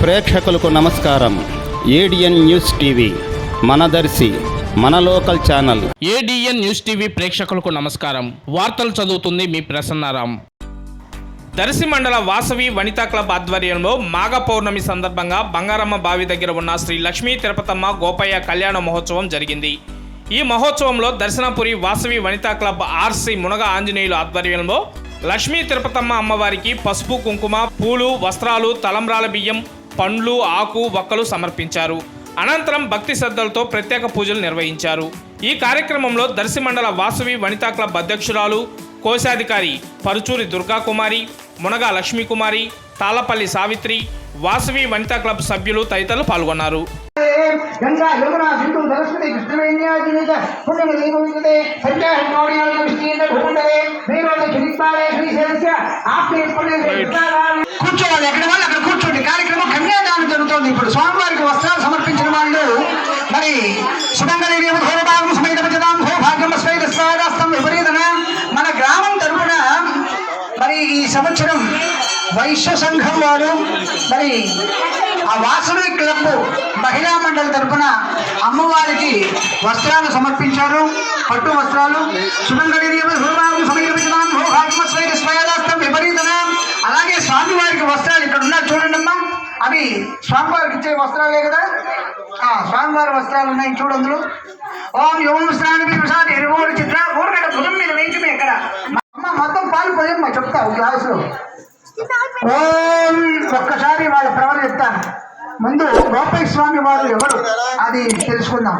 ప్రేక్షకులకు నమస్కారం. ADN news TV Manadarshi మన local channel. ADN news TV ప్రేక్షకులకు నమస్కారం. వార్తలు చదువుతుంది మీ ప్రసన్నారాం. దర్శి మండల వాసవి వనితా క్లబ్ ఆధ్వర్యంలో మాఘ పౌర్ణమి సందర్భంగా బంగారమ్మ బావి దగ్గర ఉన్న శ్రీ లక్ష్మీ తిరుపతమ్మ గోపయ్య కళ్యాణ మహోత్సవం జరిగింది. ఈ మహోత్సవంలో దర్శనపురి వాసవి వనితా క్లబ్ ఆర్సి మునగ ఆంజనేయులు ఆధ్వర్యంలో లక్ష్మీ తిరుపతమ్మ అమ్మవారికి పసుపు కుంకుమ పూలు వస్త్రాలు తలంబ్రాల బియ్యం పండ్లు ఆకు వక్కలు సమర్పించారు. అనంతరం భక్తి శ్రద్ధలతో ప్రత్యేక పూజలు నిర్వహించారు. ఈ కార్యక్రమంలో దర్శి మండల వాసవి వనితా క్లబ్ అధ్యక్షురాలు కోశాధికారి పరుచూరి దుర్గాకుమారి మునగ లక్ష్మీకుమారి తాళపల్లి సావిత్రి వాసవి వనితా క్లబ్ సభ్యులు తదితరులు పాల్గొన్నారు. గంగా యమునా సింధు సరస్వతి కృష్ణవేణ్యాజినిత భూమండలే శ్రీశైలస్య ఆప్తే కూర్చోవాలి ఎక్కడ మరి సుమంగళి ఘోరభాగం సమేత భజనాం భోభాగ్యం స్వైత విపరీతన మన గ్రామం తరపున మరి ఈ సంవత్సరం వైశ్య సంఘం వారు మరి ఆ వాసవి క్లబ్ మహిళా మండలి తరపున అమ్మవారికి వస్త్రాలు సమర్పించారు. పట్టు వస్త్రాలు. సుమంగళి విపరీతన అలాగే స్వామివారికి వస్త్రాలు ఇక్కడ ఉన్నారు చూడండి అవి స్వామివారికి ఇచ్చే వస్త్రాలే కదా? ఆ, స్వామివారి వస్త్రాలు ఉన్నాయి చూడు అందులో. ఓం యోం స్నాని ప్రసాద్ ఎరుగోడు చిత్ర ఊరగడ భుజం మీద వేయించమే ఇక్కడ. అమ్మ మొత్తం పాలు పోయమ్మ చెప్తా ఒక గ్లాసులో ఓం ఒక్కసారి వాళ్ళ ప్రవణ చెప్తాను ముందు గోపై స్వామి వారు ఎవరు? అది తెలుసుకుందాం.